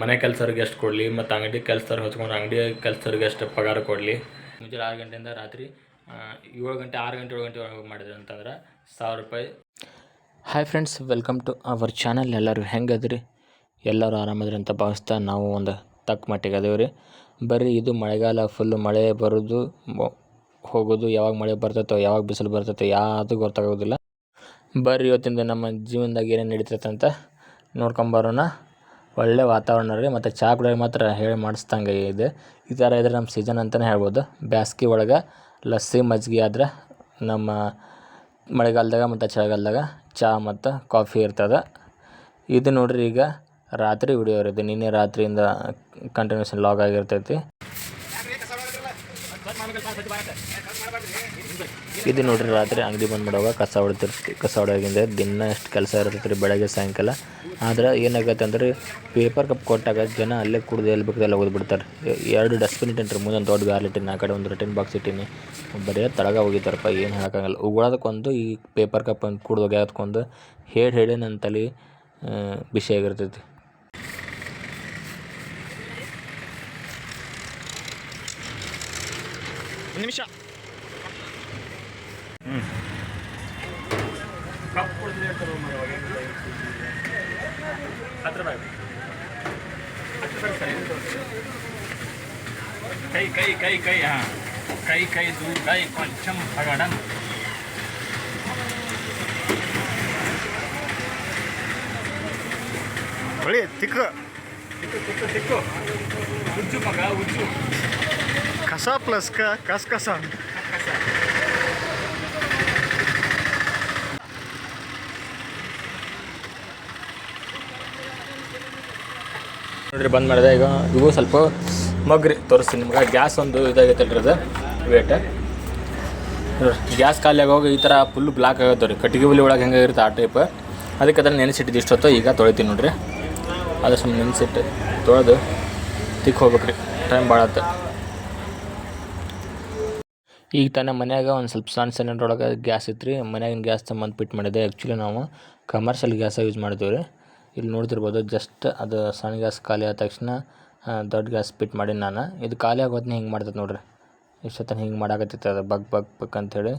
ಮನೆ ಕೆಲಸರಿಗೆ ಎಷ್ಟು ಕೊಡಲಿ, ಮತ್ತು ಅಂಗಡಿ ಕೆಲಸದವ್ರು ಹಚ್ಕೊಂಡು ಅಂಗಡಿ ಕೆಲಸದವ್ರಿಗೆ ಎಷ್ಟು ಪಗಾರ ಕೊಡಲಿ. ಮುಂಜಾನೆ ಆರು ಗಂಟೆಯಿಂದ ರಾತ್ರಿ ಏಳು ಗಂಟೆ, ಆರು ಗಂಟೆ, ಏಳು ಗಂಟೆ ಒಳಗೆ ಮಾಡಿದ್ರೆ ಅಂತಂದ್ರೆ ಸಾವಿರ ರೂಪಾಯಿ. Hi friends welcome to our channel ಎಲ್ಲರೂ ಹೆಂಗದ್ರಿ ಎಲ್ಲರೂ ಆರಾಮದ್ರಿ ಅಂತ ಭಾವಿಸ್ತಾ ನಾವು ಒಂದು ತಕ್ಕ ಮಟ್ಟಿಗೆ ಅದೇವ್ರಿ ಬರ್ರಿ, ಇದು ಮಳೆಗಾಲ ಫುಲ್ಲು ಮಳೆ ಬರೋದು ಹೋಗೋದು, ಯಾವಾಗ ಮಳೆ ಬರ್ತೈತೋ ಯಾವಾಗ ಬಿಸಿಲು ಬರ್ತೈತೋ ಯಾವುದು ಗೊತ್ತಾಗೋದಿಲ್ಲ. ಬರ್ರಿ ಇವತ್ತಿಂದ ನಮ್ಮ ಜೀವನದಾಗ ಏನೇನು ನಡೀತೈತೆ ಅಂತ ನೋಡ್ಕೊಂಬರೋಣ ಒಳ್ಳೆ ವಾತಾವರಣ ರೀ ಮತ್ತು ಚಹಾ ಕುಡಿಯೋಕೆ ಮಾತ್ರ ಹೇಳಿ ಮಾಡಿಸ್ದಂಗೆ ಇದೆ. ಈ ಥರ ಇದ್ರೆ ನಮ್ಮ ಸೀಸನ್ ಅಂತಲೇ ಹೇಳ್ಬೋದು. ಬ್ಯಾಸ್ಗೆ ಒಳಗೆ ಲಸ್ಸಿ ಮಜ್ಜಿಗೆ ಆದ್ರೆ ನಮ್ಮ ಮಳೆಗಾಲದಾಗ ಮತ್ತು ಚಳಿಗಾಲದಾಗ ಚಹಾ ಮತ್ತು ಕಾಫಿ ಇರ್ತದೆ. ಇದು ನೋಡ್ರಿ ಈಗ ರಾತ್ರಿ ವಿಡಿಯೋ ಇದು ನಿನ್ನೆ ರಾತ್ರಿಯಿಂದ ಕಂಟಿನ್ಯೂಷನ್ ಲಾಗ್ ಆಗಿರ್ತೈತಿ. ಇದು ನೋಡ್ರಿ ರಾತ್ರಿ ಅಂಗಡಿ ಬಂದ್ ಕಸ ಹೊಡಿತಿರ್ತಿ ಕಸ ಹೊಡೆಯೋಗಿಂದ ದಿನ ಎಷ್ಟು ಕೆಲಸ ಇರ್ತೈತೆ ರೀ ಬೆಳಗ್ಗೆ ಸಾಯಂಕಾಲ. ಆದ್ರೆ ಏನಾಗತ್ತೆ ಅಂದ್ರೆ ಪೇಪರ್ ಕಪ್ ಕೊಟ್ಟಾಗ ಜನ ಅಲ್ಲೇ ಕುಡಿದು ಎಲ್ಲಿ ಬೇಕಾದಲ್ಲ ಓದ್ಬಿಡ್ತಾರೆ ಎರಡು ಡಸ್ಟ್ಬಿನ್ ಇಟ್ಟಿನಿ ಮುಂದೊಂದು ದೊಡ್ಡ ಗಾಲ್ ಇಟ್ಟಿನಿ, ಆ ಕಡೆ ಒಂದು ರಿಟರ್ನ್ ಬಾಕ್ಸ್ ಇಟ್ಟಿನಿ. ಬರೀ ತಳಗ ಹೋಗಿದ್ದಾರಪ್ಪ, ಏನು ಹೇಳೋಕ್ಕಾಗಲ್ಲ. ಉಗುಳೋದಕ್ಕೊಂದು ಈ ಪೇಪರ್ ಕಪ್ ಅಂತ ಕುಡ್ದು ಒಗ್ಯಾದಕ್ಕೊಂದು ಹೇಳಿ ಹೇಳಿ ನನ್ನ ತಲೆ ಬಿಸಿ ಆಗಿರ್ತೈತಿ. ನಿಮಿಷ. ಕೈ ಕೈ ಕೈ ಕೈ ಹಾಂ ಕೈ ಕೈ ದೂರ ಕೈ ಕೊಂಚಂ ತಗಡನ್ ಹೊಳಿ ತಿಕ್ಕ ತಿಕ್ಕು ತಿಕ್ಕು ಉಜ್ಜು ಮಗ ಉಜ್ಜು ಕಸ ಪ್ಲಸ್ ಕ ಕಸ್ ಕಸ ನೋಡ್ರಿ ಬಂದ್ ಮಾಡಿದೆ ಈಗ ಇವು ಸ್ವಲ್ಪ ಮಗ್ರಿ, ತೋರಿಸ್ತೀನಿ ನಿಮ್ಗೆ. ಗ್ಯಾಸ್ ಒಂದು ಇದಾಗೈತಲ್ರಿ ಅದು. ವೇಟ ಗ್ಯಾಸ್ ಖಾಲಿ ಹೋಗಿ ಈ ಥರ ಫುಲ್ ಬ್ಲಾಕ್ ಆಗತ್ತೆ ರೀ ಕಟ್ಟಿಗೆ ಹುಲಿ ಒಳಗೆ ಹೆಂಗಾಗಿರುತ್ತೆ ಆ ಟೈಪ್ ಅದಕ್ಕೆ ಅದನ್ನು ನೆನೆಸಿಟ್ಟಿದ್ದು ಇಷ್ಟೊತ್ತು, ಈಗ ತೊಳಿತೀನಿ ನೋಡ್ರಿ. ಅದು ಸುಮ್ಮನೆ ನೆನೆಸಿಟ್ಟು ತೊಳೆದು ತಿಕ್ ಹೋಗ್ಬೇಕ್ರಿ. ಟೈಮ್ ಭಾಳ ಆಯ್ತು ಈಗ ತಾನೇ ಮನ್ಯಾಗ ಒಂದು ಸ್ವಲ್ಪ ಸಣ್ಣ ಒಳಗೆ ಗ್ಯಾಸ್ ಇತ್ತು ರೀ ಮನ್ಯಾಗಿನ ಗ್ಯಾಸ್ ಸಂಬಂಧ ಫಿಟ್ ಮಾಡಿದೆ. ಆ್ಯಕ್ಚುಲಿ ನಾವು ಕಮರ್ಷಿಯಲ್ ಗ್ಯಾಸ ಯೂಸ್ ಮಾಡ್ತೀವಿ ರೀ ಇಲ್ಲಿ ನೋಡ್ತಿರ್ಬೋದು ಜಸ್ಟ್ ಅದು ಸಣ್ಣ ಗ್ಯಾಸ್ ಖಾಲಿ ಆದ ತಕ್ಷಣ ದೊಡ್ಡ ಗ್ಯಾಸ್ ಸ್ಪಿಟ್ ಮಾಡೀನಿ ನಾನು. ಇದು ಖಾಲಿ ಆಗೋದ್ನ ಹಿಂಗೆ ಮಾಡ್ತದೆ ನೋಡ್ರಿ. ಇಷ್ಟೊತ್ತನ ಹಿಂಗೆ ಮಾಡಾಕತ್ತಿತ್ತು ಅದು ಬಗ್ ಬಗ್ ಬಗ್ ಅಂಥೇಳಿ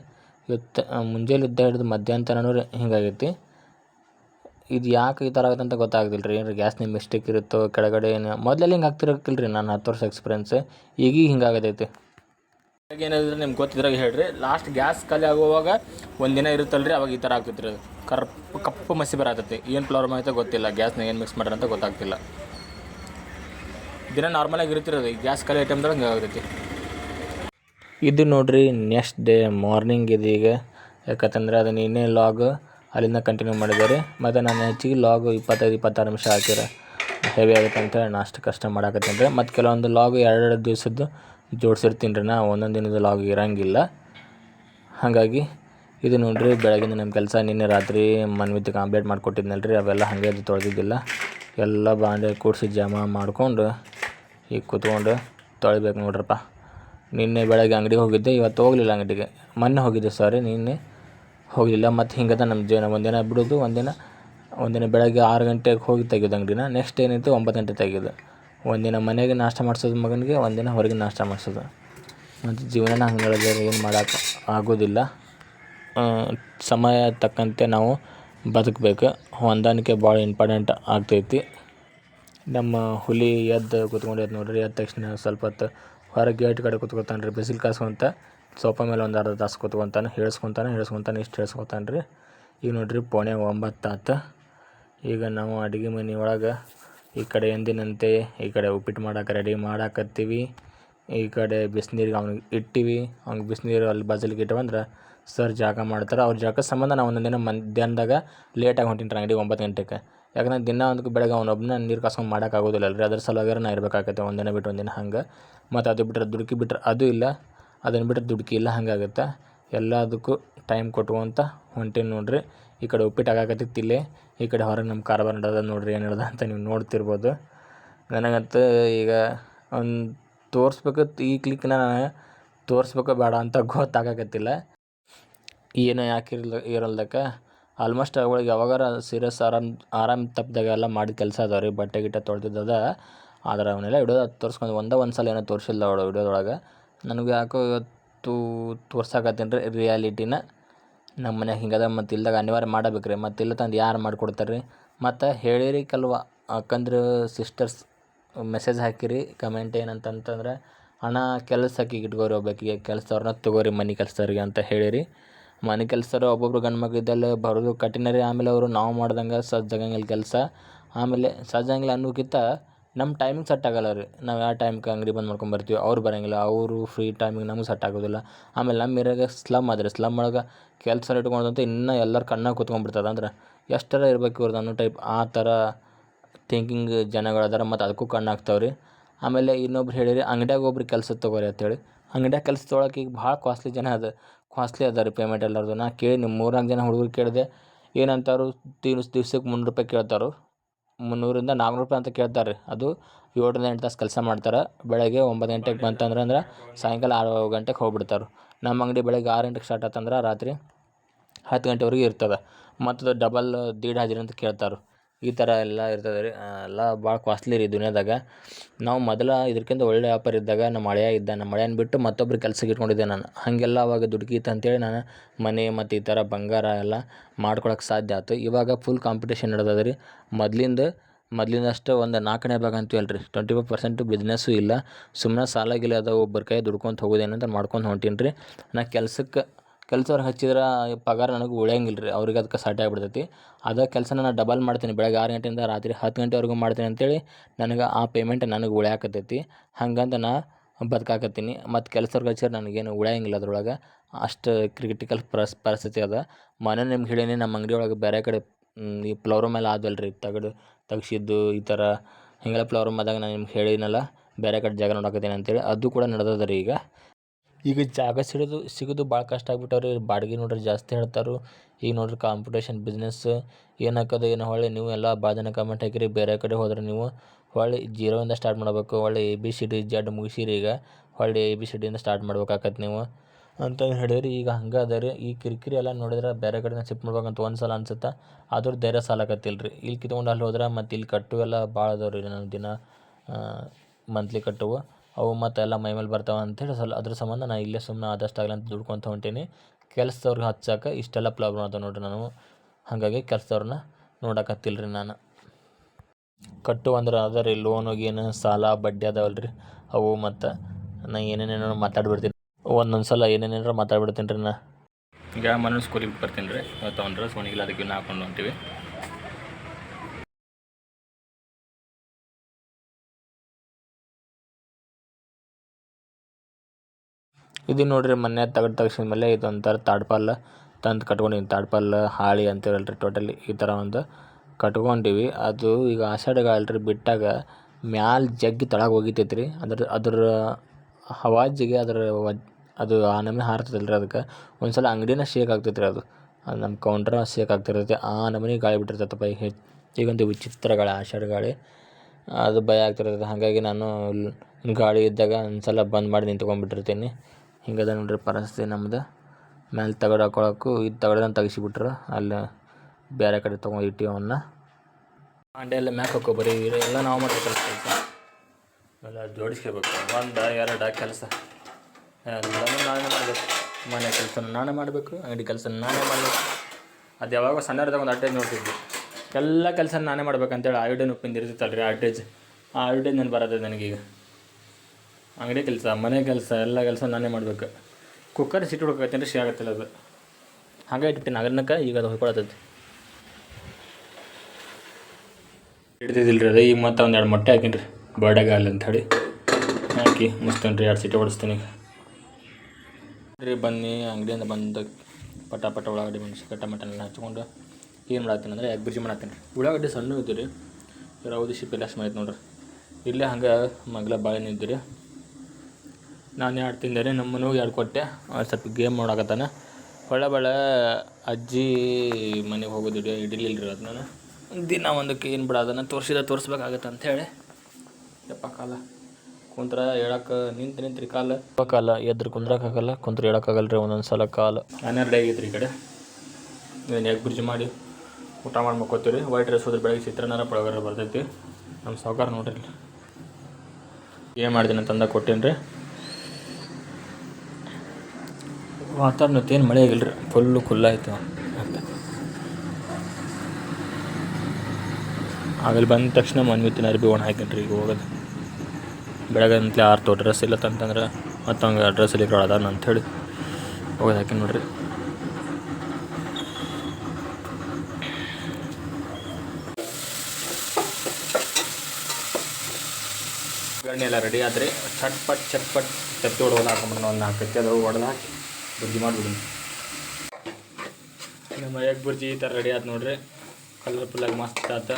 ಇವತ್ತು ಮುಂಜಾನೆ ಇದ್ದ ಹಿಡಿದು ಮಧ್ಯಾಹ್ನ ಹಿಂಗಾಗೈತಿ. ಇದು ಯಾಕೆ ಈ ಥರ ಆಗುತ್ತೆ ಅಂತ ಗೊತ್ತಾಗ್ತಿಲ್ಲ ರೀ ಏನಾರ ಗ್ಯಾಸ್ನ ಮಿಸ್ಟೇಕ್ ಇರುತ್ತೋ, ಕೆಳಗಡೆ ಏನು, ಮೊದಲೆಲ್ಲ ಹಿಂಗೆ ಆಗ್ತಿರಕ್ಕಿಲ್ಲ ರೀ ನಾನು ಹತ್ತು ವರ್ಷ ಎಕ್ಸ್ಪೀರಿಯನ್ಸ್ ಈಗೀಗ ಹಿಂಗಾಗತೈತಿ ಏನಾದ್ರೆ ನಿಮ್ಗೆ ಗೊತ್ತಿದ್ರಾಗ ಹೇಳ್ರಿ. ಲಾಸ್ಟ್ ಗ್ಯಾಸ್ ಖಾಲಿ ಆಗುವಾಗ ಒಂದಿನ ಇರುತ್ತಲ್ಲ ರೀ ಅವಾಗ ಈ ಥರ ಆಗ್ತೈತಿ ರೀ ಕರ್ಪ್, ಕಪ್ಪು ಮಸಿ ಬರತೈತಿ. ಏನು ಪ್ರಾಬ್ಲಮ್ ಆಯ್ತೋ ಗೊತ್ತಿಲ್ಲ. ಗ್ಯಾಸ್ನ ಏನು ಮಿಕ್ಸ್ ಮಾಡ್ರಿ ಅಂತ ಗೊತ್ತಾಗ್ತಿಲ್ಲ. ದಿನ ನಾರ್ಮಲಾಗಿ ಇರ್ತಿರೋದು ಈ ಗ್ಯಾಸ್ ಖಾಲಿ ಐಟಮ್ದಾಗ ಹಂಗೆ ಆಗ್ತೈತಿ ಇದು ನೋಡ್ರಿ ನೆಕ್ಸ್ಟ್ ಡೇ ಮಾರ್ನಿಂಗ್ ಇದು ಈಗ. ಯಾಕಂತಂದ್ರೆ ಅದು ಇನ್ನೇ ಲಾಗ್ ಅಲ್ಲಿಂದ ಕಂಟಿನ್ಯೂ ಮಾಡಿದ್ದಾರೆ. ಮತ್ತು ನಾನು ಹೆಚ್ಚಿಗೆ ಲಾಗ್ ಇಪ್ಪತ್ತೈದು, ಇಪ್ಪತ್ತಾರು ನಿಮಿಷ ಹಾಕಿರ ಹೆವಿ ಆಗುತ್ತೆ ಅಂತ ಅಷ್ಟು ಕಷ್ಟ ಮಾಡಾಕತ್ತೀನಿ ಮತ್ತು ಕೆಲವೊಂದು ಲಾಗ್ ಎರಡೆರಡು ದಿವಸದ್ದು ಜೋಡಿಸಿರ್ತೀನಿ ರೀ ನಾ, ಒಂದೊಂದು ದಿನದ ಲಾಗ್ ಇರೋಂಗಿಲ್ಲ. ಹಾಗಾಗಿ ಇದು ನೋಡ್ರಿ ಬೆಳಗಿನ ನಮ್ಮ ಕೆಲಸ, ನಿನ್ನೆ ರಾತ್ರಿ ಮನ್ವಿತಿಗೆ ಕಂಪ್ಲೀಟ್ ಮಾಡಿಕೊಟ್ಟಿದ್ನಲ್ರಿ, ಅವೆಲ್ಲ ಹಾಗೆ ಅದು ತೊಳೆದಿದ್ದಿಲ್ಲ. ಎಲ್ಲ ಬಾಂಡೆ ಕೂಡಿಸಿ ಜಮಾ ಮಾಡ್ಕೊಂಡು ಈಗ ಕೂತ್ಕೊಂಡು ತೊಳಿಬೇಕು ನೋಡ್ರಪ್ಪ. ನಿನ್ನೆ ಬೆಳಗ್ಗೆ ಅಂಗಡಿಗೆ ಹೋಗಿದ್ದೆ, ಇವತ್ತು ಹೋಗಲಿಲ್ಲ ಅಂಗಡಿಗೆ. ಮೊನ್ನೆ ಹೋಗಿದ್ದೆ ಸಾರಿ ನಿನ್ನೆ ಹೋಗಲಿಲ್ಲ. ಮತ್ತು ಹಿಂಗದ ನಮ್ಮ ಜೀವನ. ಒಂದಿನ ಬಿಡೋದು ಒಂದಿನ ಒಂದಿನ ಬೆಳಗ್ಗೆ ಆರು ಗಂಟೆಗೆ ಹೋಗಿ ತೆಗೆಯೋದು ಅಂಗಡಿನ. ನೆಕ್ಸ್ಟ್ ಏನಿತ್ತು, ಒಂಬತ್ತು ಗಂಟೆ ತೆಗೆಯೋದು ಒಂದಿನ ಮನೆಗೆ ನಾಷ್ಟ ಮಾಡಿಸೋದು ಮಗನಿಗೆ ಒಂದಿನ ಹೊರಗೆ ನಾಷ್ಟ ಮಾಡಿಸೋದು. ಮತ್ತು ಜೀವನ ಹಂಗೆ ಏನು ಮಾಡೋಕೆ ಆಗೋದಿಲ್ಲ. ಸಮಯ ತಕ್ಕಂತೆ ನಾವು ಬದುಕಬೇಕು. ಹೊಂದಾಣಿಕೆ ಭಾಳ ಇಂಪಾರ್ಟೆಂಟ್ ಆಗ್ತೈತಿ. ನಮ್ಮ ಹುಲಿ ಎದ್ದು ಕೂತ್ಕೊಂಡೈತೆ ನೋಡ್ರಿ, ಎದ್ದ ತಕ್ಷಣ ಸ್ವಲ್ಪ ಹೊತ್ತು ಹೊರಗೆ ಗೇಟ್ ಕಡೆ ಕೂತ್ಕೊತಾನೆ ರೀ ಬಿಸಿಲು ಕಾಸ್ಕೊಂತ ಸೋಫಾ ಮೇಲೆ ಒಂದು ಅರ್ಧ ತಾಸು ಕೂತ್ಕೊತಾನೆ, ಹೇಳ್ಸ್ಕೊತಾನೆ ಹೇಳ್ಸ್ಕೊತಾನೆ, ಇಷ್ಟು ಹೇಳ್ಸ್ಕೊತಾನೆ ರೀ ಈಗ ನೋಡ್ರಿ ಪೋಣೆ ಒಂಬತ್ತು ಆತು. ಈಗ ನಾವು ಅಡುಗೆ ಮನೆ ಒಳಗೆ ಈ ಕಡೆ ಎಂದಿನಂತೆ, ಈ ಕಡೆ ಉಪ್ಪಿಟ್ಟು ಮಾಡಕ್ಕೆ ರೆಡಿ ಮಾಡಾಕತ್ತೀವಿ. ಈ ಕಡೆ ಬಿಸಿನೀರಿಗೆ ಅವ್ನಿಗೆ ಇಟ್ಟಿವಿ, ಅವ್ನಿಗೆ ಬಿಸಿನೀರು ಅಲ್ಲಿ ಬಾಜಲಿಗೆ ಇಟ್ಟವಂದ್ರೆ ಸರ್ ಜಾಗ ಮಾಡ್ತಾರೆ. ಅವ್ರ ಜಾಗ ಸಂಬಂಧ ನಾವು ಒಂದೊಂದಿನ ದಿನ ಮಧ್ಯಾಹ್ನದಾಗ ಲೇಟಾಗಿ ಹೊಂಟಿನಿ ಅಂಗಡಿಗೆ ಒಂಬತ್ತು ಗಂಟೆಗೆ ಯಾಕಂದ್ರೆ ದಿನ ಒಂದು ಬೆಳಗ್ಗೆ ಅವನೊಬ್ಬನ ನೀರು ಕಾಸ್ಕೊಂಡು ಮಾಡೋಕ್ಕಾಗೋದಿಲ್ಲ ಅಲ್ರಿ. ಅದ್ರ ಸಲುವಾಗಿ ನಾ ಇರಬೇಕಾಗತ್ತೆ, ಒಂದಿನ ಬಿಟ್ಟು ಒಂದಿನ ಹಂಗೆ. ಮತ್ತು ಅದು ಬಿಟ್ಟರೆ ದುಡುಕಿ ಬಿಟ್ಟರೆ ಅದು ಇಲ್ಲ, ಅದನ್ನು ಬಿಟ್ಟರೆ ದುಡುಕಿ ಇಲ್ಲ ಹಂಗಾಗುತ್ತೆ ಎಲ್ಲದಕ್ಕೂ ಟೈಮ್ ಕೊಟ್ಕೊಂತ ಹೊಂಟೀನಿ ನೋಡ್ರಿ. ಈ ಕಡೆ ಉಪ್ಪಿಟ್ಟು ಆಗಾಕತ್ತಿತ್ತು ಇಲ್ಲೇ ಈ ಕಡೆ ಹೊರಗೆ ನಮ್ಮ ಕಾರ್ಬಾರ್ ನಡೆದ ನೋಡ್ರಿ, ಏನು ನಡ್ದ ಅಂತ ನೀವು ನೋಡ್ತಿರ್ಬೋದು. ನನಗಂತ ಈಗ ಒಂದು ತೋರಿಸ್ಬೇಕು ಈ ಕ್ಲಿಕ್ನ ತೋರಿಸ್ಬೇಕು ಬೇಡ ಅಂತ ಗೊತ್ತಾಗಕತ್ತಿಲ್ಲ. ಏನೋ ಯಾಕೆ ಇರಲ್, ಇರಲ್ದಕ್ಕ? ಆಲ್ಮೋಸ್ಟ್ ಅವುಗಳಿಗೆ ಯಾವಾಗಾರ ಸೀರಿಯಸ್ ಆರಾಮ್ ಆರಾಮ್ ತಪ್ಪಿದಾಗ ಎಲ್ಲ ಮಾಡಿದ ಕೆಲಸ ಅದಾವೆ ರೀ, ಬಟ್ಟೆ ಗಿಟ್ಟೆ ತೊಳೆದಿದ್ದದ. ಆದ್ರೆ ಅವನ್ನೆಲ್ಲ ವಿಡಿಯೋದಾಗ ತೋರಿಸ್ಕೊಂಡು ಒಂದೇ ಒಂದು ಸಲ ಏನೋ ತೋರಿಸಿಲ್ಲ ಅವಳು ವಿಡಿಯೋದೊಳಗೆ. ನನಗೆ ಯಾಕೋ ಇವತ್ತು ತೋರ್ಸಕತ್ತೀನಿ ರೀ ರಿಯಾಲಿಟಿನ ನಮ್ಮ ಮನ್ಯಾಗ ಹಿಂಗದ ಮತ್ತು ಇಲ್ದಾಗ ಅನಿವಾರ್ಯ ಮಾಡಬೇಕು ರೀ ಮತ್ತು ಇಲ್ಲ ತಂದು ಯಾರು ಮಾಡಿಕೊಡ್ತಾರೆ ರೀ. ಮತ್ತು ಹೇಳಿರಿ ಕಲ್ವ, ಅಕ್ಕಂದ್ರೆ ಸಿಸ್ಟರ್ಸ್ ಮೆಸೇಜ್ ಹಾಕಿರಿ ಕಮೆಂಟ್ ಏನಂತಂತಂದ್ರೆ ಹಣ ಕೆಲಸಕ್ಕೆ ಇಟ್ಕೋರಿ ಒಬ್ಬಾಕಿಗೆ, ಕೆಲಸದವ್ರನ್ನ ತಗೋರಿ ಮನೆ ಕೆಲಸದವ್ರಿಗೆ ಅಂತ ಹೇಳಿರಿ. ಮನೆ ಕೆಲಸರು ಒಬ್ಬೊಬ್ರು ಗಂಡು ಮಕ್ಳು ಇದ್ದಲ್ಲಿ ಬರೋದು ಕಠಿಣ ರೀ ಆಮೇಲೆ ಅವರು ನಾವು ಮಾಡ್ದಂಗೆ ಸಜ್ಜಾಗಂಗಿಲ್ಲ ಕೆಲಸ. ಆಮೇಲೆ ಸಜ್ಜಾಗಿಲ್ಲ ಅನ್ನೋಕ್ಕಿಂತ ನಮ್ಮ ಟೈಮಿಂಗ್ ಸೆಟ್ ಆಗಲ್ಲ ರೀ. ನಾವು ಯಾವ ಟೈಮ್ಗೆ ಅಂಗಡಿ ಬಂದು ಮಾಡ್ಕೊಂಡು ಬರ್ತೀವಿ, ಅವ್ರು ಬರೋಂಗಿಲ್ಲ. ಅವರು ಫ್ರೀ ಟೈಮಿಗೆ ನಮಗೆ ಸೆಟ್ ಆಗೋದಿಲ್ಲ. ಆಮೇಲೆ ನಮ್ಮ ಏರಿಯಾಗೆ ಸ್ಲಮ್ ಅದ ಸ್ಲಮ್ ಒಳಗೆ ಕೆಲಸ ಇಟ್ಕೊಂಡಂತ ಇನ್ನೂ ಎಲ್ಲರ ಕಣ್ಣಾಗ ಕೂತ್ಕೊಂಡ್ಬಿಡ್ತದೆ ಅಂದ್ರೆ ಎಷ್ಟರ ಇರ್ಬೇಕು ಇವ್ರದ್ದು ಅನ್ನೋ ಟೈಪ್ ಆ ಥರ ಥಿಂಕಿಂಗ್ ಜನಗಳು ಮತ್ತು ಅದಕ್ಕೂ ಕಣ್ಣು ರೀ. ಆಮೇಲೆ ಇನ್ನೊಬ್ರು ಹೇಳಿರಿ, ಅಂಗಡ್ಯಾಗ ಒಬ್ರು ಕೆಲಸ ತೊಗೋರಿ ಅಂತೇಳಿ. ಅಂಗಡ್ಯಾಗ ಕೆಲಸ ತೊಗೊಳಕ್ಕೆ ಈಗ ಭಾಳ ಕಾಸ್ಟ್ಲಿ ಜನ ಅದ. ಕಾಸ್ಟ್ಲಿ ಅದ ರೀ ಪೇಮೆಂಟ್ ಎಲ್ಲರದು. ನಾ ಕೇಳಿ ನಿಮ್ಮ ಮೂರ್ನಾಲ್ಕು ಜನ ಹುಡುಗರು ಕೇಳಿದೆ, ಏನಂತಾರು ದಿವ್ಸ ದಿವ್ಸಕ್ಕೆ ಮುನ್ನೂರು ರೂಪಾಯಿ ಕೇಳ್ತಾರೆ. ಮುನ್ನೂರಿಂದ ನಾಲ್ಕುನೂರು ರೂಪಾಯಿ ಅಂತ ಕೇಳ್ತಾರೆ ರೀ. ಅದು ಏಳರಿಂದ ಎಂಟು ತಾಸು ಕೆಲಸ ಮಾಡ್ತಾರೆ. ಬೆಳಗ್ಗೆ ಒಂಬತ್ತು ಗಂಟೆಗೆ ಬಂತಂದ್ರೆ ಅಂದ್ರೆ ಸಾಯಂಕಾಲ ಆರು ಗಂಟೆಗೆ ಹೋಗ್ಬಿಡ್ತಾರೆ. ನಮ್ಮ ಅಂಗಡಿ ಬೆಳಗ್ಗೆ ಆರು ಗಂಟೆಗೆ ಸ್ಟಾರ್ಟ್ ಆತಂದ್ರೆ ರಾತ್ರಿ ಹತ್ತು ಗಂಟೆವರೆಗೆ ಇರ್ತದೆ. ಮತ್ತು ಡಬಲ್ ದೀಡ್ ಹಾಜರಿ ಅಂತ ಕೇಳ್ತಾರೆ. ಈ ಥರ ಎಲ್ಲ ಇರ್ತದೆ ರೀ. ಎಲ್ಲ ಭಾಳ ಕಾಸ್ಟ್ಲಿ ರೀ ದುನಿಯಾದಾಗ. ನಾವು ಮೊದಲ ಇದಕ್ಕಿಂತ ಒಳ್ಳೆ ವ್ಯಾಪಾರ ಇದ್ದಾಗ ನಮ್ಮ ಹಳೆಯ ಇದ್ದ ನಮ್ಮ ಹಳೆಯನ್ನು ಬಿಟ್ಟು ಮತ್ತೊಬ್ರು ಕೆಲ್ಸಕ್ಕೆ ಇಟ್ಕೊಂಡಿದ್ದೆ ನಾನು. ಹಾಗೆಲ್ಲ ಅವಾಗ ದುಡ್ಕಿತ್ತು ಅಂತೇಳಿ ನಾನು ಮನೆ ಮತ್ತು ಈ ಥರ ಬಂಗಾರ ಎಲ್ಲ ಮಾಡ್ಕೊಳಕ್ಕೆ ಸಾಧ್ಯ ಆಯ್ತು ಇವಾಗ ಫುಲ್ ಕಾಂಪಿಟೇಷನ್ ನಡ್ದದ ರೀ. ಮೊದ್ಲಿಂದ, ಮೊದ್ಲಿನಷ್ಟು ಒಂದು ನಾಲ್ಕನೇ ಭಾಗ ಅಂತೀವಲ್ಲ ರೀ ಟ್ವೆಂಟಿ ಫೈವ್ ಪರ್ಸೆಂಟು ಬಿಸ್ನೆಸ್ಸು ಇಲ್ಲ. ಸುಮ್ಮನೆ ಸಾಲ ಗೀಲ ಒಬ್ಬರ ಕೈ ದುಡ್ಕೊಂತ ಹೋಗೋದೇನಂತ ಮಾಡ್ಕೊಂಡು ಹೊಂಟೀನಿ ರೀ ನಾ ಕೆಲ್ಸಕ್ಕೆ ಕೆಲ್ಸವ್ರು ಹಚ್ಚಿದ್ರೆ ಪಗಾರ ನನಗೆ ಉಳಿಯಂಗಿಲ್ಲ ರೀ ಅವ್ರಿಗೆ ಅದಕ್ಕೆ ಸಾಟಿ ಆಗ್ಬಿಡ್ತೈತಿ. ಅದೇ ಕೆಲಸ ನಾನು ಡಬಲ್ ಮಾಡ್ತೀನಿ, ಬೆಳಗ್ಗೆ ಆರು ಗಂಟೆಯಿಂದ ರಾತ್ರಿ ಹತ್ತು ಗಂಟೆವರೆಗೂ ಮಾಡ್ತೀನಿ ಅಂತೇಳಿ ನನಗೆ ಆ ಪೇಮೆಂಟ್ ನನಗೆ ಉಳಿಯಾಕತ್ತೈತಿ. ಹಾಗಂತ ನಾ ಬದುಕಾಕತ್ತೀನಿ. ಮತ್ತು ಕೆಲ್ಸದವ್ರಿಗೆ ಹಚ್ಚಿದ್ರೆ ನನಗೇನು ಉಳಿಯಂಗಿಲ್ಲ ಅದ್ರೊಳಗೆ. ಅಷ್ಟು ಕ್ರಿಟಿಕಲ್ ಪ್ರಸ್, ಪರಿಸ್ಥಿತಿ ಅದ. ಮೊನ್ನೆ ನಿಮ್ಗೆ ಹೇಳೀನಿ ನಮ್ಮ ಅಂಗಡಿ ಒಳಗೆ ಬೇರೆ ಕಡೆ ಈ ಫ್ಲೋರ್ ಮೇಲೆ ಆದಲ್ಲ ರೀ ತಗಡು, ತೆಗ್ಸಿದ್ದು ಈ ಥರ ಹಿಂಗೆಲ್ಲ ಫ್ಲೋರ್ ಆದಾಗ ನಾನು ನಿಮ್ಗೆ ಹೇಳಿನಲ್ಲ ಬೇರೆ ಕಡೆ ಜಾಗ ನೋಡಾಕತ್ತೀನಿ ಅಂತೇಳಿ. ಅದು ಕೂಡ ನಡೆದದ ರೀ ಈಗ. ಈಗ ಜಾಗ ಸಿಡೋದು, ಸಿಗೋದು ಭಾಳ ಕಷ್ಟ ಆಗ್ಬಿಟ್ಟವ್ರಿ. ಬಾಡಿಗೆ ನೋಡ್ರಿ ಜಾಸ್ತಿ ಹೇಳ್ತಾರೆ ಈಗ ನೋಡ್ರಿ ಕಾಂಪಿಟೇಷನ್ ಬಿಸ್ನೆಸ್ ಏನಾಕದ ಏನು ಹೊಳ್ಳಿ ನೀವು ಎಲ್ಲ ಭಾಳ ಜನ ಕಮೆಂಟ್ ಹಾಕಿರಿ. ಬೇರೆ ಕಡೆ ಹೋದ್ರೆ ನೀವು ಹೊಳ್ಳಿ ಜೀರೋಯಿಂದ ಸ್ಟಾರ್ಟ್ ಮಾಡಬೇಕು. ಹೊಳ್ಳಿ A B C D Z ಮುಗಿಸಿರಿ ಈಗ. ಹೊಳ್ಳಿ ಎ ಬಿ ಸಿ ಡಿಯಿಂದ ಸ್ಟಾರ್ಟ್ ಮಾಡ್ಬೇಕಾಗತ್ತೆ ನೀವು. ಅಂತ ಹೇಳಿದ್ರಿ, ಈಗ ಹಂಗೆ ಅದ ಈ ಕಿರಿಕಿರಿ ಎಲ್ಲ ನೋಡಿದ್ರೆ ಬೇರೆ ಕಡೆನ ಶಿಫ್ಟ್ ಮಾಡ್ಬೇಕಂತ ಒಂದು ಸಲ ಅನ್ಸುತ್ತೆ? ಆದ್ರೆ ಧೈರ್ಯ ಸಾಲಕತ್ತಿಲ್ಲ ರೀ ಇಲ್ಲಿ ಕಿತ್ಕೊಂಡು ಅಲ್ಲಿ ಹೋದ್ರೆ ಮತ್ತು ಇಲ್ಲಿ ಕಟ್ಟು ಎಲ್ಲ ಭಾಳ ಅದಾವ್ರಿ. ರೀ ನನ್ನ ದಿನ ಮಂತ್ಲಿ ಕಟ್ಟುವು. ಅವು ಮತ್ತು ಎಲ್ಲ ಮೈ ಮೇಲೆ ಬರ್ತಾವೆ ಅಂತೇಳಿ ಸಲ ಅದ್ರ ಸಂಬಂಧ ನಾನು ಇಲ್ಲೇ ಸುಮ್ಮನೆ ಆದಷ್ಟು ಆಗಲಿ ಅಂತ ದುಡ್ಕೊಂತ ಹೊಂಟೀನಿ. ಕೆಲ್ಸದವ್ರಿಗೆ ಹಚ್ಚಕ್ಕೆ ಇಷ್ಟೆಲ್ಲ ಪ್ರಾಬ್ಲಮ್ ಅದಾವೆ ನೋಡಿರಿ ನಾನು. ಹಾಗಾಗಿ ಕೆಲ್ಸದವ್ರನ್ನ ನೋಡಕತ್ತಿಲ್ಲ ರೀ ನಾನು. ಕಟ್ಟು ಅಂದ್ರೆ ಅದ ರೀ ಗೀನು ಸಾಲ, ಬಡ್ಡಿ ಅದಾವಲ್ಲ ರೀ ಅವು ಮತ್ತು ನಾ ಏನೇನೇನೋ ಮಾತಾಡ್ಬಿಡ್ತೀನಿ. ಒಂದೊಂದು ಸಲ ಏನೇನೇನೋ ಮಾತಾಡ್ಬಿಡ್ತೀನಿ ರೀ ನಾ. ಈಗ ಮನೆ ಸ್ಕೂಲಿಗೆ ಬರ್ತೀನಿ ರೀ. ತೊಗೊಂಡ್ರೆ ಸೋಣಿಗಿಲ್ಲ ಅದಕ್ಕೆ ಹಾಕೊಂಡು ಹೊಂಟೀವಿ. ಇದು ನೋಡ್ರಿ ಮೊನ್ನೆ ತಗಡು ತೆಗ್ಸಿದ ಮೇಲೆ ಇದೊಂಥರ ತಾಡ್ಪಾಲ, ತಂದು ಕಟ್ಕೊಂಡಿನಿ ತಾಡ್ಪಾಲ, ಹಾಳಿ ಅಂತೀವಲ್ಲ ರೀ ಟೋಟಲಿ ಈ ಥರ ಒಂದು ಕಟ್ಕೊಂಡೀವಿ. ಅದು ಈಗ ಆಷಾಢ ರೀ ಬಿಟ್ಟಾಗ ಮ್ಯಾಲೆ ಜಗ್ಗಿ ತಳಗೆ ಹೋಗಿತೈತೆ ರೀ ಅದ್ರ ಅದ್ರ ಹವಾಜಿಗೆ ಅದ್ರ ಅದು ಆ ನಮೂನೆ ಅದಕ್ಕೆ. ಒಂದು ಸಲ ಅಂಗಡಿನ ಶೇಕ್ ಆಗ್ತೈತೆ ರೀ ಅದು ಅದು ನಮ್ಮ ಕೌಂಟ್ರ ಶೇಕ್ ಆಗ್ತಿರ್ತೈತೆ. ಆ ನಮೂನೆ ಗಾಳಿ ಬಿಟ್ಟಿರ್ತೈತಪ್ಪ. ಈಗ ಹೆಚ್ಚಿಗಂತೂ ವಿಚಿತ್ರ ಗಾಳಿ, ಆಷಾಢ ಗಾಳಿ. ಅದು ಭಯ ಆಗ್ತಿರ್ತೈತೆ. ಹಾಗಾಗಿ ನಾನು ಗಾಳಿ ಇದ್ದಾಗ ಒಂದು ಸಲ ಬಂದ್ ಮಾಡಿ ನಿಂತ್ಕೊಂಡ್ಬಿಟ್ಟಿರ್ತೀನಿ. ಹಿಂಗದ ನೋಡ್ರಿ ಪರಿಸ್ಥಿತಿ ನಮ್ದು. ಮ್ಯಾಲೆ ತಗಡು ಹಾಕೊಳಕ್ಕೂ ಇದು ತಗಡನ್ನ ತೆಗಿಸಿಬಿಟ್ರು. ಅಲ್ಲಿ ಬೇರೆ ಕಡೆ ತೊಗೊಂಡು ಇಟ್ಟಿವಿ ಅವನ್ನ. ಅಂಡೆ ಎಲ್ಲ ಮ್ಯಾಕ್ ಹಾಕೋ ಬರೀ ಎಲ್ಲ ನಾವು ಮಾಡೋ ಕೆಲಸ ಎಲ್ಲ ಜೋಡಿಸ್ಕೋಬೇಕು. ಒಂದು ಎರಡು ಕೆಲಸ. ಎಲ್ಲನೂ ನಾನೇ ಮಾಡಬೇಕು. ಮನೆ ಕೆಲಸ ನಾನೇ ಮಾಡಬೇಕು ಅಂಗಡಿ ಕೆಲಸ ನಾನೇ ಮಾಡಬೇಕು. ಅದು ಯಾವಾಗ ಸಣ್ಣದಾಗ ಒಂದು ಅಡ್ಡೇಜ್ ನೋಡ್ತಿದ್ವಿ. ಎಲ್ಲ ಕೆಲಸ ನಾನೇ ಮಾಡ್ಬೇಕಂತೇಳಿ ಆಯುಡನ್ ಉಪ್ಪಿಂದ ಇರ್ತಿತ್ತಲ್ಲ ರೀ ಅಡ್ಡೇಜ್ ಆ ಆಯುಡೇಜ್ ನಾನು ಬರೋದು ನನಗೀಗ. ಅಂಗಡಿ ಕೆಲಸ, ಮನೆ ಕೆಲಸ, ಎಲ್ಲ ಕೆಲಸ ನಾನೇ ಮಾಡಬೇಕು. ಕುಕ್ಕರ್ ಸಿಟ್ಟು ಹುಡುಕೈತೆ ರೀ ಆಗತ್ತಿಲ್ಲ ಅದು. ಹಾಗೆ ಇಟ್ಟಿದ್ದೀನಿ ಅಗರ್ನಕ್ಕೆ ಈಗ ಅದು ಹೊಯ್ಕೊಳತೈತಿ ಹಿಡ್ದಿದ್ದಿಲ್ಲ ರೀ ಅದು, ಈಗ ಮತ್ತೆ ಒಂದು ಎರಡು ಮೊಟ್ಟೆ ಹಾಕಿನಿ ರೀ ಅಂತ ಹೇಳಿ. ಹಾಕಿ ಮುಚ್ತೇನೆ ರೀ ಎರಡು ಸೀಟೆ ಹೊಡಿಸ್ತೀನಿ ರೀ ಬನ್ನಿ, ಅಂಗಡಿಯಿಂದ ಬಂದು ಪಟ ಪಟ ಉಳ್ಳಾಗಡ್ಡಿ ಕಟ್ಟ ಟಮೆಟನೆಲ್ಲ ಹಚ್ಕೊಂಡು ಏನು ಮಾಡತ್ತೀನಿ ಅಂದರೆ ಎಗ್ ಬಿರ್ಜಿ ಮಾಡತ್ತೀನಿ. ಉಳ್ಳಾಗಡ್ಡಿ ಸಣ್ಣ ಇದ್ದೀರಿ ಯಾವುದೇ ಶಿಪ್ ಎಲ್ಲ ಸ್ಮೈತ್ ನೋಡ್ರಿ. ಇಲ್ಲೇ ಹಂಗೆ ಮಗ್ಲ ಬಾಳೆ ಇದ್ದು ರೀ ನಾನು ತಿಂದರೆ ರೀ ನಮ್ಮ ಮನೆಗೆ ಎರಡು ಕೊಟ್ಟೆ. ಸ್ವಲ್ಪ ಗೇಮ್ ನೋಡಕತ್ತಾನೆ. ಹೊಳ್ಳೆ ಬಳೆ ಅಜ್ಜಿ ಮನೆಗೆ ಹೋಗೋದು ಹಿಡಿಯೋ ಹಿಡಿಲಿಲ್ಲ ರೀ ಅದು ನಾನು. ದಿನ ಒಂದಕ್ಕೆ ಏನು ಬಿಡ, ಅದನ್ನು ತೋರಿಸಿದ ತೋರಿಸ್ಬೇಕಾಗತ್ತೆ ಅಂಥೇಳಿ ಯಪ್ಪ ಕಾಲ. ಕುಂತ್ರ ಹೇಳಕ್ಕೆ ನಿಂತು ನಿಂತ್ರಿ ಕಾಲ. ಕಾಲ, ಎದ್ರ ಕುಂದ್ರಕ್ಕಾಗಲ್ಲ, ಕುಂತ್ರ ಹೇಳಕ್ಕಾಗಲ್ಲ ರೀ ಒಂದೊಂದು ಸಲ ಕಾಲ. ಹನ್ನೆರಡು ಆಗೈತೆ ರೀ ಈ ಕಡೆ? ನೀವು ಎಗ್ ಬ್ರಿಡ್ಜ್ ಮಾಡಿ ಊಟ ಮಾಡಿ ರೀ ವೈಟ್ ರೈಸ್ ಹೋದ್ರೆ ಬೆಳಗ್ಗೆ ಚಿತ್ರನಾರ ಪಳಗರ ಬರ್ತೈತಿ. ನಮ್ಮ ಸಾವುಕಾರ ನೋಡ್ರಿ. ಏನು ಮಾಡಿದ್ದೀನಿ ತಂದ ಕೊಟ್ಟೇನಿ ರೀ ವಾತಾವರಣ ಏನು ಮಳೆ ಆಗಿಲ್ಲ ರೀ ಫುಲ್ಲು ಖುಲ್ಲಾಯ್ತು ಅಂತ ಆಗಲ್ಲಿ ಬಂದ ತಕ್ಷಣ ಮನ್ವಿತ್ತಿನ ಅರ್ಬಿ ಒಣ ಹಾಕಿನಿ ರೀ ಈಗ ಹೋಗೋದು. ಬೆಳಗ್ಗೆ ಅಂತಲೇ ಆರು ಡ್ರೆಸ್ ಇಲ್ಲ ಅಂತಂದ್ರೆ ಮತ್ತು ಹಂಗೆ ಡ್ರೆಸ್ ಇಲ್ಲಿ ಅದಾನ ಅಂಥೇಳಿ ಹೋಗೋದು ಹಾಕಿ ನೋಡ್ರಿ. ಗಣ್ಣೆ ಎಲ್ಲ ರೆಡಿ ಆದ್ರಿ ಚಟ್ಪಟ್ ಚಟ್ಪಟ್ ತತ್ತಿ ಹೊಡೆದು ಹಾಕೊಂಡ್ಬಿಟ್ಟು ಒಂದು ನಾಲ್ಕು ಕತ್ತಿ ಅದು ಹೊಡೆದು ಹಾಕಿ. ಬುರ್ಜಿ ಮಾಡಿಬಿಡಿ. ನಮ್ಮ ಎಗ್ ಬುರ್ಜಿ ಈ ಥರ ರೆಡಿ ಆಯ್ತು ನೋಡ್ರಿ. ಕಲರ್ಫುಲ್ಲಾಗಿ ಮಸ್ತ್ ಆತ.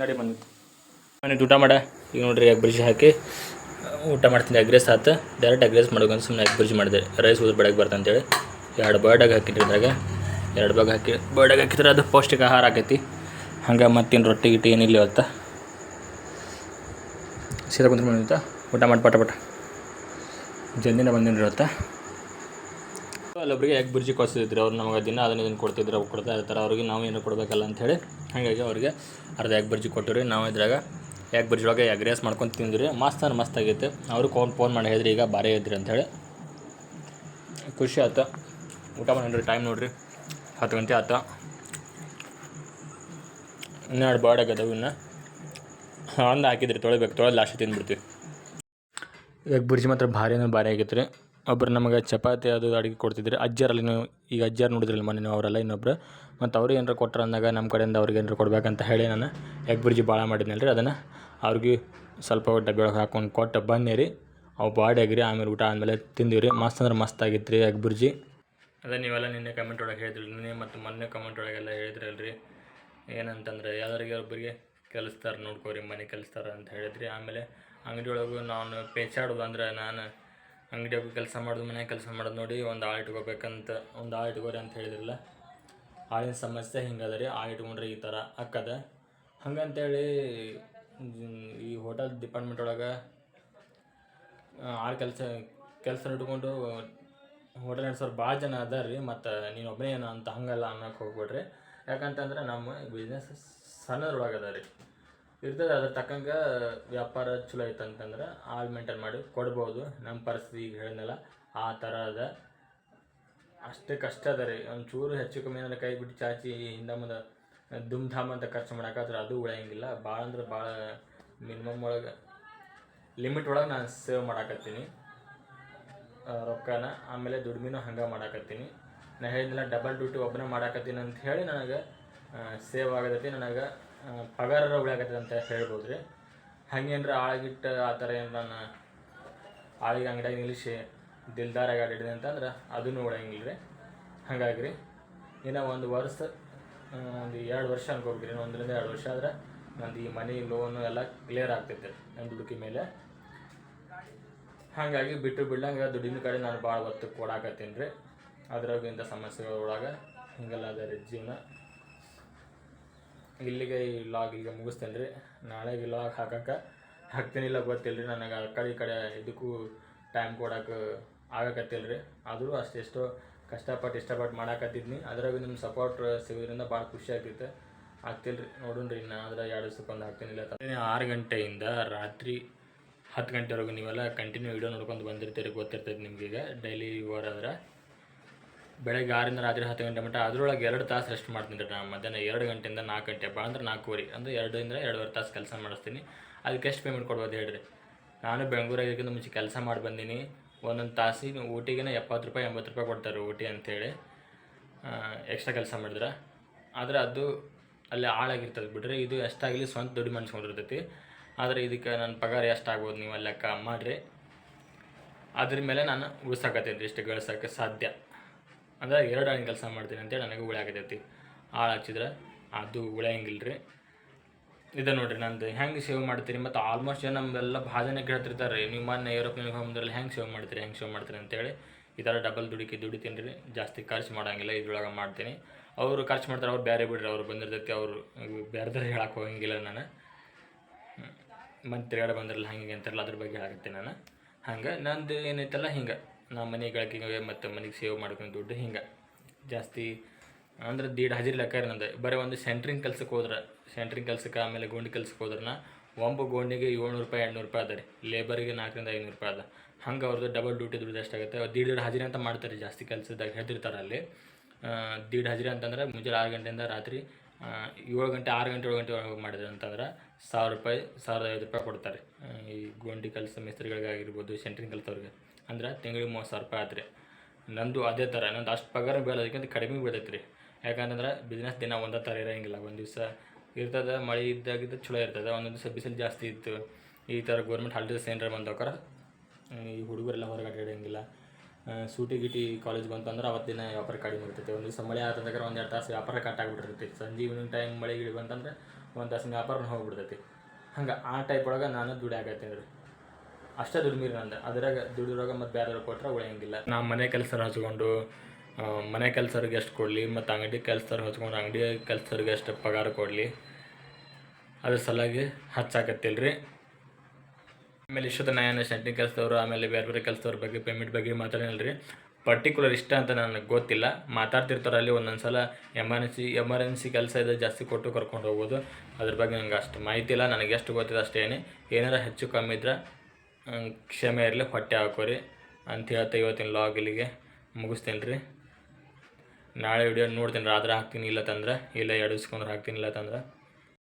ನಡಿ ಮನೆ. ಮನೆ ಊಟ ಮಾಡ. ಈಗ ನೋಡ್ರಿ ಎಗ್ ಬುರ್ಜಿ ಹಾಕಿ. ಊಟ ಮಾಡ್ತೀನಿ ಎಗ್ ರೈಸ್ ಆತು. ಡೈರೆಕ್ಟ್ ಎಗ್ ರೈಸ್ ಮಾಡೋಕೆ ಸುಮ್ಮನೆ ಎಗ್ ಬುರ್ಜಿ ಮಾಡಿದೆ. ರೈಸ್ ಉದ್ರ ಬೆಳಗ್ಗೆ ಬರ್ತಂತೇಳಿ ಎರಡು ಬರ್ಡಾಗ ಹಾಕಿದ್ರಿ ಇದ್ರಾಗ. ಎರಡು ಬಾಗ ಹಾಕಿ ಬರ್ಡಾಗ ಹಾಕಿದ್ರೆ ಅದು ಪೌಷ್ಟಿಕ ಆಹಾರ ಆಕೈತಿ. ಹಂಗೆ ಮತ್ತೇನು ರೊಟ್ಟಿ ಗಿಟ್ಟಿ ಏನಿಲ್ಲ ಇವತ್ತು. ಸೀದಾ ಕುಂತ ಊಟ ಮಾಡಿ ಪಟ ಪಟ. ಜಲ್ದಿನ ಬಂದಿರುತ್ತೆ? ಅಲ್ಲೊಬ್ಬರಿಗೆ ಎಗ್ ಬುರ್ಜಿ ಕೊಡ್ಸಿದ್ರು ಅವ್ರು ನಮಗೆ ದಿನ ಅದನ್ನ ಇದನ್ನು ಕೊಡ್ತಿದ್ರು, ಅವ್ರು ಕೊಡ್ತಾ ಇರ್ತಾರೆ, ಅವ್ರಿಗೆ ನಾವು ಏನು ಕೊಡಬೇಕಲ್ಲ ಅಂಥೇಳಿ ಹಾಗಾಗಿ ಅವ್ರಿಗೆ ಅರ್ಧ ಎಗ್ ಬುರ್ಜಿ ಕೊಟ್ಟಿವ್ರಿ? ನಾವು ಇದ್ರಾಗ ಎಗ್ ಬುರ್ಜಿ ಒಳಗೆ ಎಗ್ ರೇಸ್ ಮಾಡ್ಕೊಂಡು ತಿಂದ್ರಿ? ಮಸ್ತ್ ಅಂದ್ರೆ ಮಸ್ತ್ ಆಗೈತೆ ಅವರು ಫೋನ್ ಫೋನ್ ಮಾಡಿ ಹೇಳಿದ್ರಿ, ಈಗ ಬಾರೇ ಇದ್ರಿ ಅಂಥೇಳಿ ಖುಷಿ ಆಯ್ತು ಊಟ ಮಾಡಿ ಟೈಮ್ ನೋಡ್ರಿ. ಹತ್ತು ಗಂಟೆ ಆಯ್ತು ಇನ್ನೆರಡು ಬಾರ್ಡ್ ಆಗದವು ಇನ್ನು. ಒಂದು ಹಾಕಿದ್ರಿ, ತೊಳಿಬೇಕು. ತೊಳೆದು ಲಾಸ್ಟ್ ತಿಂದ್ಬಿಡ್ತೀವಿ. ಎಗ್ ಬುರ್ಜಿ ಮಾತ್ರ ಭಾರಿ ಅಂದ್ರೆ ಭಾರಿ ಆಗಿತ್ತು ರೀ. ನಮಗೆ ಚಪಾತಿ ಅದು ಅಡುಗೆ ಕೊಡ್ತಿದ್ರು ಅಜ್ಜರಲ್ಲಿ ನೀವು, ಈಗ ಅಜ್ಜಾರು ನೋಡಿದ್ರಲ್ಲ ಮನೆ ನೀವು ಅವರೆಲ್ಲ ಇನ್ನೊಬ್ರು. ಮತ್ತು ಅವ್ರಿಗೆ ಏನಾರು ಕೊಟ್ರು ಅಂದಾಗ ನಮ್ಮ ಕಡೆಯಿಂದ ಅವ್ರಿಗೆ ಏನಾರು ಕೊಡಬೇಕಂತ ಹೇಳಿ ನಾನು ಎಗ್ ಬುರ್ಜಿ ಭಾಳ ಮಾಡಿದ್ನಲ್ಲ ರೀ ಅದನ್ನು ಅವ್ರಿಗೆ ಸ್ವಲ್ಪ ಡಬ್ಬಿ ಒಳಗೆ ಹಾಕೊಂಡು ಕೊಟ್ಟು ಬನ್ನಿ ರೀ. ಅವು ಬಾಡಿ ಆಗಿರಿ, ಆಮೇಲೆ ಊಟ ಆದಮೇಲೆ ತಿಂದಿವಿ ರೀ ಮಸ್ತ್ ಅಂದ್ರೆ ಮಸ್ತ್ ಆಗಿತ್ತು ರೀ ಎಗ್ ಬುರ್ಜಿ ಅದೇ ನೀವೆಲ್ಲ ನಿನ್ನೆ ಕಮೆಂಟ್ ಒಳಗೆ ಹೇಳಿದ್ರಿ. ನಿನ್ನೆ ಮತ್ತು ಮೊನ್ನೆ ಕಮೆಂಟ್ ಒಳಗೆಲ್ಲ ಹೇಳಿದ್ರಲ್ರಿ. ಏನಂತಂದ್ರೆ ಯಾವ್ದಾರಿಗೆ ಒಬ್ಬರಿಗೆ ಕಲಿಸ್ತಾರೆ ನೋಡ್ಕೋರಿ, ಮನೆ ಕಲಿಸ್ತಾರೆ ಅಂತ ಹೇಳಿದ್ರಿ. ಆಮೇಲೆ ಅಂಗಡಿ ನಾನು ಪೇಚಾಡೋದು ಅಂದ್ರೆ ನಾನು ಅಂಗಡಿಯಾಗ ಕೆಲಸ ಮಾಡೋದು ಮನೆ ಕೆಲಸ ಮಾಡೋದು ನೋಡಿ ಒಂದು ಆಳು ಇಟ್ಕೋಬೇಕಂತ, ಒಂದು ಆಳು ಇಟ್ಕೋರಿ ಅಂತ ಹೇಳಿದ್ರಲ್ಲ ಆಳಿನ ಸಮಸ್ಯೆ ಹಿಂಗದ ರೀ ಆಳು ಇಟ್ಕೊಂಡ್ರೆ ಈ ಥರ ಅಕ್ಕದ ಹಂಗಂತೇಳಿ, ಈ ಹೋಟೆಲ್ ಡಿಪಾರ್ಟ್ಮೆಂಟ್ ಒಳಗೆ ಆಳು ಕೆಲಸ ಕೆಲಸ ಇಟ್ಕೊಂಡು ಹೋಟೆಲ್ ನಡೆಸೋರು ಭಾಳ ಜನ ಅದಾರ ರೀ, ಮತ್ತು ನೀನು ಒಬ್ಬನೇ ಏನು ಅಂತ ಹಂಗಲ್ಲ ಅನ್ನೋಕೆ ಹೋಗ್ಬೇಡ್ರಿ. ಯಾಕಂತಂದ್ರೆ ನಮ್ಮ ಬಿಸ್ನೆಸ್ ಸಣ್ಣದ್ರೊಳಗೆ ಅದ ರೀ. ಇರ್ತದೆ, ಅದ್ರ ತಕ್ಕಂಗೆ ವ್ಯಾಪಾರ ಚಲೋ ಐತೆ ಅಂತಂದ್ರೆ ಆಲ್ ಮೇಂಟೈನ್ ಮಾಡಿ ಕೊಡ್ಬೋದು. ನಮ್ಮ ಪರಿಸ್ಥಿತಿ ಈಗ ಹೇಳಿದ್ನಲ್ಲ, ಆ ಥರ ಅದ. ಅಷ್ಟೇ ಕಷ್ಟ ಅದ ರೀ. ಒಂಚೂರು ಹೆಚ್ಚು ಕಮ್ಮಿ ಅಂದ್ರೆ ಕೈ ಬಿಟ್ಟು ಚಾಚಿ ಹಿಂದೆ ಮುಂದೆ ದುಮ್ ಧಾಮ್ ಅಂತ ಖರ್ಚು ಮಾಡೋಕ್ಕಾದ್ರೆ ಅದು ಉಳಿಯಂಗಿಲ್ಲ. ಭಾಳ ಅಂದ್ರೆ ಭಾಳ ಮಿನಿಮಮ್ ಒಳಗೆ ಲಿಮಿಟ್ ಒಳಗೆ ನಾನು ಸೇವ್ ಮಾಡಾಕತ್ತೀನಿ. ರೊಕ್ಕನ. ಆಮೇಲೆ ದುಡ್ಮಿನೂ ಹಂಗೆ ಮಾಡಾಕತ್ತೀನಿ. ನಾ ಹೇಳಿದ್ನಲ್ಲ ಡಬಲ್ ಡ್ಯೂಟಿ ಒಬ್ಬನೇ ಮಾಡಾಕತ್ತೀನಿ ಅಂತ ಹೇಳಿ ನನಗೆ ಸೇವ್ ಆಗತ್ತೆ. ನನಗೆ ಪಗಾರ ಉಳಿಯಾಕತ್ತದ ಅಂತ ಹೇಳ್ಬೋದು ರೀ ಹಂಗೇನ್ರ ಆಳಗಿಟ್ಟ ಆ ಥರ ಏನು ನಾನು ಆಳಿಗೆ ಅಂಗಡಿಯಾಗ ನಿಲ್ಲಿಸಿ ದಿಲ್ದಾರಾಗಿ ಆಡಿಡಿದೆ ಅಂತಂದ್ರೆ ಅದನ್ನು ಉಳಿಯಂಗಿಲ್ಲ ರೀ ಹಾಗಾಗಿ ರೀ ಇನ್ನು ಒಂದು ವರ್ಷ ಒಂದು ಎರಡು ವರ್ಷ ಅನ್ಕೋಬೇಕ್ರಿ. ರೀ ಒಂದರಿಂದ ಎರಡು ವರ್ಷ ಆದ್ರೆ ನಂದು ಈ ಮನೆ ಲೋನು ಎಲ್ಲ ಕ್ಲಿಯರ್ ಆಗ್ತೈತೆ ನನ್ನ ದುಡುಕಿ ಮೇಲೆ. ಹಾಗಾಗಿ ಬಿಟ್ಟು ಬಿಡ್ಲಂಗೆ ದುಡ್ಡಿನ ಕಡೆ ನಾನು ಭಾಳ ಒತ್ತು ಕೊಡಾಕತ್ತೀನಿ ರೀ ಅದ್ರಾಗ ಇಂಥ ಸಮಸ್ಯೆಗಳೊಳಗೆ ಹಿಂಗೆಲ್ಲ ಅದ ರೀ ಜೀವನ. ಇಲ್ಲಿಗೆ ಈ ಲಾಗ್ ಈಗ ಮುಗಿಸ್ತೇನೆ ರೀ ನಾಳೆಗೆ ಲಾಗ್ ಹಾಕಕ್ಕೆ ಹಾಕ್ತೀನಿಲ್ಲ ಗೊತ್ತಿಲ್ಲ ರೀ ನನಗೆ ಆ ಕಡೆ ಈ ಕಡೆ ಇದಕ್ಕೂ ಟೈಮ್ ಕೊಡೋಕೆ ಆಗಕತ್ತಿಲ್ಲ ರೀ ಆದರೂ ಅಷ್ಟೆಷ್ಟೋ ಕಷ್ಟಪಟ್ಟು ಇಷ್ಟಪಟ್ಟು ಮಾಡಾಕತ್ತಿದ್ನಿ. ಅದ್ರಾಗ ನಿಮ್ಮ ಸಪೋರ್ಟ್ ಸಿಗೋದ್ರಿಂದ ಭಾಳ ಖುಷಿ ಆಗ್ತಿತ್ತು ಆಗ್ತಿಲ್ಲ ರೀ ನೋಡೋಣ ರೀ ಇನ್ನು ಆದ್ರೆ ಎರಡು ದಿವಸಕ್ಕೊಂದು ಹಾಕ್ತೀನಿಲ್ಲ ಆರು ಗಂಟೆಯಿಂದ ರಾತ್ರಿ ಹತ್ತು ಗಂಟೆವರೆಗೂ ನೀವೆಲ್ಲ ಕಂಟಿನ್ಯೂ ವಿಡಿಯೋ ನೋಡ್ಕೊಂಡು ಬಂದಿರ್ತೀರಿ. ಗೊತ್ತಿರ್ತೈತೆ ನಿಮಗೀಗ. ಡೈಲಿ ಓರಾದ್ರೆ ಬೆಳಗ್ಗೆ ಆರಿಂದ ರಾತ್ರಿ ಹತ್ತು ಗಂಟೆ ಮಟ್ಟ ಅದರೊಳಗೆ ಎರಡು ತಾಸು ರೆಸ್ಟ್ ಮಾಡ್ತೀನಿ ನಾನು ಮಧ್ಯಾಹ್ನ ಎರಡು ಗಂಟೆಯಿಂದ ನಾಲ್ಕು ಗಂಟೆ ಭಾಳ ಅಂದ್ರೆ ನಾಲ್ಕೂವರೆ, ಅಂದರೆ ಎರಡರಿಂದ ಎರಡುವರೆ ತಾಸು ಕೆಲಸ ಮಾಡಿಸ್ತೀನಿ. ಅದಕ್ಕೆ ಎಷ್ಟು ಪೇಮೆಂಟ್ ಕೊಡ್ಬೋದು ಹೇಳ್ರಿ? ನಾನು ಬೆಂಗಳೂರಾಗ ಇದಕ್ಕಿಂತ ಮುಂಚೆ ಕೆಲಸ ಮಾಡಿ ಬಂದೀನಿ. ಒಂದೊಂದು ತಾಸಿಗೆ ಊಟಿಗೆ ಎಪ್ಪತ್ತು ರೂಪಾಯಿ, ಎಂಬತ್ತು ರೂಪಾಯಿ ಕೊಡ್ತಾರೆ ಊಟಿ ಅಂತೇಳಿ. ಎಕ್ಸ್ಟ್ರಾ ಕೆಲಸ ಮಾಡಿದ್ರೆ. ಆದರೆ ಅದು ಅಲ್ಲಿ ಹಾಳಾಗಿರ್ತದೆ. ಬಿಡ್ರಿ ಇದು ಎಷ್ಟಾಗಲಿ ಸ್ವಂತ ದುಡ್ಡು ಮಾಡಿಸ್ಕೊಂಡಿರ್ತೈತಿ ಆದರೆ ಇದಕ್ಕೆ ನನ್ನ ಪಗಾರ ಎಷ್ಟಾಗ್ಬೋದು ನೀವು ಲೆಕ್ಕ ಮಾಡಿರಿ. ಅದ್ರ ಮೇಲೆ ನಾನು ಉಳಿಸಕತ್ತೀನಿ ಇಷ್ಟು ಗಳಿಸೋಕ್ಕೆ ಸಾಧ್ಯ. ಅಂದ್ರೆ ಎರಡು ಕೆಲಸ ಮಾಡ್ತೀನಿ ಅಂತೇಳಿ ನನಗೆ ಉಳಿಯಾಕತೈತಿ ಆಳು ಹಚ್ಚಿದ್ರೆ ಅದು ಉಳಿಯಂಗಿಲ್ಲ ರೀ ಇದು ನೋಡ್ರಿ ನಂದು, ಹೆಂಗೆ ಸೇವ್ ಮಾಡ್ತೀರಿ ಮತ್ತು ಆಲ್ಮೋಸ್ಟ್ ಜನ ನಮ್ಮೆಲ್ಲ ಭಾಳ ಕೇಳ್ತಿರ್ತಾರೆ ನೀವು ಮೊನ್ನೆ ಯುರೋಪ್ನಲ್ಲಿ ಹೋಗೋದ್ರಲ್ಲಿ ಹೆಂಗೆ ಸೇವ್ ಮಾಡ್ತೀರಿ, ಹೆಂಗೆ ಸೇವ್ ಮಾಡ್ತೀರಿ ಅಂತೇಳಿ. ಈ ಥರ ಡಬಲ್ ದುಡಿಕೆ ದುಡಿತೀನಿ ರೀ ಜಾಸ್ತಿ ಖರ್ಚು ಮಾಡೋಂಗಿಲ್ಲ, ಇದ್ರೊಳಗೆ ಮಾಡ್ತೀನಿ. ಅವರು ಖರ್ಚು ಮಾಡ್ತಾರೆ, ಅವ್ರು ಬೇರೆ ಬಿಡ್ರಿ, ಅವ್ರು ಬಂದಿರ್ತೈತಿ, ಅವರು ಬೇರೆದ್ರೆ ಹೇಳಕ್ಕೆ ಹೋಗಂಗಿಲ್ಲ ನಾನು. ಮತ್ತು ತಿರ್ಗಾಡ ಬಂದಿರಲ್ಲ ಹಂಗೆ ಅಂತಾರಲ್ಲ, ಅದ್ರ ಬಗ್ಗೆ ಹೇಳಕತ್ತೀನಿ ನಾನು. ಹಂಗೆ ನಂದು ಏನೈತಲ್ಲ, ಹಿಂಗೆ. ನಾ ಮನೆ ಗಳಿಕೆ ಮತ್ತು ಮನೆಗೆ ಸೇವ್ ಮಾಡ್ಕೊಂಡು ದುಡ್ಡು ಹಿಂಗೆ ಜಾಸ್ತಿ, ಅಂದ್ರೆ ದೀಡ್ ಹಜಿರಿ ಲೆಕ್ಕ ನಂದು. ಬರೀ ಒಂದು ಸೆಂಟ್ರಿಂಗ್ ಕೆಲ್ಸಕ್ಕೆ ಹೋದ್ರೆ, ಸೆಂಟ್ರಿಂಗ್ ಕೆಲ್ಸಕ್ಕೆ ಆಮೇಲೆ ಗೋಂಡಿ ಕೆಲ್ಸಕ್ಕೆ ಹೋದ್ರನ, ಒಂಬ ಗೋಂಡಿಗೆ ಏಳ್ನೂರು ರೂಪಾಯಿ, ಎಂಟ್ನೂರು ರೂಪಾಯಿ ಅದ ರೀ. ಲೇಬರಿಗೆ ನಾಲ್ಕರಿಂದ ಐನೂರು ರೂಪಾಯಿ ಅದ. ಹಂಗೆ ಅವ್ರದ್ದು ಡಬಲ್ ಡ್ಯೂಟಿ ದುಡ್ಡು ಎಷ್ಟಾಗುತ್ತೆ ದೀಡ್ ದೀಡ್ ಹಜಿರಿ ಅಂತ ಮಾಡ್ತಾರೆ ಜಾಸ್ತಿ ಕೆಲಸದಾಗ ಹೇಳ್ತಿರ್ತಾರೆ ಅಲ್ಲಿ. ದೀಡ್ ಹಜಿರಿ ಅಂತಂದ್ರೆ ಮುಂಜಾನೆ ಆರು ಗಂಟೆಯಿಂದ ರಾತ್ರಿ ಏಳು ಗಂಟೆ, ಆರು ಗಂಟೆ, ಏಳು ಗಂಟೆ ಒಳಗೆ ಮಾಡಿದ್ರೆ ಅಂತಂದ್ರೆ ಸಾವಿರ ರೂಪಾಯಿ, ಸಾವಿರದ ಐವತ್ತು ರೂಪಾಯಿ ಕೊಡ್ತಾರೆ. ಈ ಗೋಂಡಿ ಕೆಲಸ ಮಿಸ್ತ್ರಿಗಳಿಗಾಗಿರ್ಬೋದು, ಸೆಂಟ್ರಿಂಗ್ ಕೆಲಸವ್ರಿಗೆ ಅಂದ್ರೆ ತಿಂಗಳಿಗೆ ಮೂವತ್ತು ಸಾವಿರ ರೂಪಾಯಿ ಆತ್ರಿ. ನಂದು ಅದೇ ಥರ, ನಂದು ಅಷ್ಟು ಪಗಾರ ಬೀಳೋದಕ್ಕಿಂತ ಕಡಿಮೆ ಬೀಳತ್ತೆ ರೀ ಯಾಕಂತಂದ್ರೆ ಬಿಸ್ನೆಸ್ ದಿನ ಒಂದೇ ಥರ ಇರೋಂಗಿಲ್ಲ. ಒಂದು ದಿವಸ ಇರ್ತದೆ, ಮಳೆ ಇದ್ದಾಗಿದ್ದು ಚಲೋ ಇರ್ತದೆ, ಒಂದೊಂದು ದಿವಸ ಬಿಸಿಲು ಜಾಸ್ತಿ ಇತ್ತು. ಈ ಥರ ಗೌರ್ಮೆಂಟ್ ಹಾಲಿಡೇಸ್ ಏನಾರ ಬಂದವಕ್ಕಾರ ಈ ಹುಡುಗರೆಲ್ಲ ಹೊರಗಡೆ ಇಡೋಂಗಿಲ್ಲ ಸೂಟಿ ಗಿಟಿ ಕಾಲೇಜ್ ಬಂತಂದ್ರೆ ಅವತ್ತಿನ ವ್ಯಾಪಾರ ಕಡಿಮೆ ಇರ್ತೈತೆ. ಒಂದು ದಿವಸ ಮಳೆ ಆತಂದ್ರೆ ಒಂದು ಎರಡು ತಾಸು ವ್ಯಾಪಾರ ಕಟ್ ಆಗ್ಬಿಟ್ಟಿರ್ತೈತಿ. ಸಂಜೆ ಈವ್ನಿಂಗ್ ಟೈಮ್ ಮಳೆ ಗಿಳಿ ಬಂತಂದ್ರೆ ಒಂದು ತಾಸಿನ ವ್ಯಾಪಾರ ಹೋಗ್ಬಿಡ್ತೈತಿ. ಹಂಗೆ ಆ ಟೈಪ್ ಒಳಗೆ ನಾನು ದುಡಿ ರೀ. ಅಷ್ಟೇ ದುಡಿಮೀರಿ ನಂದು. ಅದ್ರಾಗ ದುಡಿದ್ರಾಗ ಮತ್ತು ಬೇರೆಯವ್ರಿಗೆ ಕೊಟ್ರೆ ಉಳಿಯಂಗಿಲ್ಲ. ನಾ ಮನೆ ಕೆಲಸ ಹಚ್ಕೊಂಡು ಮನೆ ಕೆಲಸರಿಗೆ ಎಷ್ಟು ಕೊಡಲಿ, ಮತ್ತು ಅಂಗಡಿ ಕೆಲಸರು ಹಚ್ಕೊಂಡು, ಅಂಗಡಿ ಕೆಲಸರಿಗೆ ಎಷ್ಟು ಪಗಾರ ಕೊಡಲಿ, ಅದ್ರ ಸಲುವಾಗಿ ಹಚ್ಚಾಕತ್ತಿಲ್ಲ ರೀ ಆಮೇಲೆ ಇಷ್ಟೊತ್ತು ನಾ ಏನು ಸೆಂಟಿಂಗ್ ಕೆಲಸದವ್ರು, ಆಮೇಲೆ ಬೇರೆ ಬೇರೆ ಕೆಲಸದವ್ರ ಬಗ್ಗೆ ಪೇಮೆಂಟ್ ಬಗ್ಗೆ ಮಾತಾಡಿಲ್ಲ ರೀ ಪರ್ಟಿಕ್ಯುಲರ್ ಇಷ್ಟ ಅಂತ ನನಗೆ ಗೊತ್ತಿಲ್ಲ. ಮಾತಾಡ್ತಿರ್ತಾರೆ ಅಲ್ಲಿ ಒಂದೊಂದು ಸಲ ಎಮರ್ಜೆನ್ಸಿ ಎಮರ್ಜೆನ್ಸಿ ಕೆಲಸ ಇದೆ, ಜಾಸ್ತಿ ಕೊಟ್ಟು ಕರ್ಕೊಂಡು ಹೋಗ್ಬೋದು. ಅದ್ರ ಬಗ್ಗೆ ನಂಗೆ ಅಷ್ಟು ಮಾಹಿತಿ ಇಲ್ಲ. ನನಗೆ ಎಷ್ಟು ಗೊತ್ತಿದೆ ಅಷ್ಟೇನೆ. ಏನಾರ ಹೆಚ್ಚು ಕಮ್ಮಿ ಇದ್ರೆ ಕ್ಷಮೆ ಇರಲಿ, ಹೊಟ್ಟೆ ಹಾಕೋರಿ ಅಂತ ಹೇಳ್ತಾ ಇವತ್ತಿನ ಲಾಗ್ ಇಲ್ಲಿಗೆ ಮುಗಿಸ್ತೀನಿ ರೀ. ನಾಳೆ ವಿಡಿಯೋ ನೋಡ್ತೀನಿ ರಾತ್ರಿ ಹಾಕ್ತೀನಿ ಇಲ್ಲ ತಂದ್ರೆ, ಇಲ್ಲ ಎಡಿಸ್ಕೊಂಡ್ರೆ ಹಾಕ್ತೀನಿ ಇಲ್ಲ ತಂದ್ರೆ.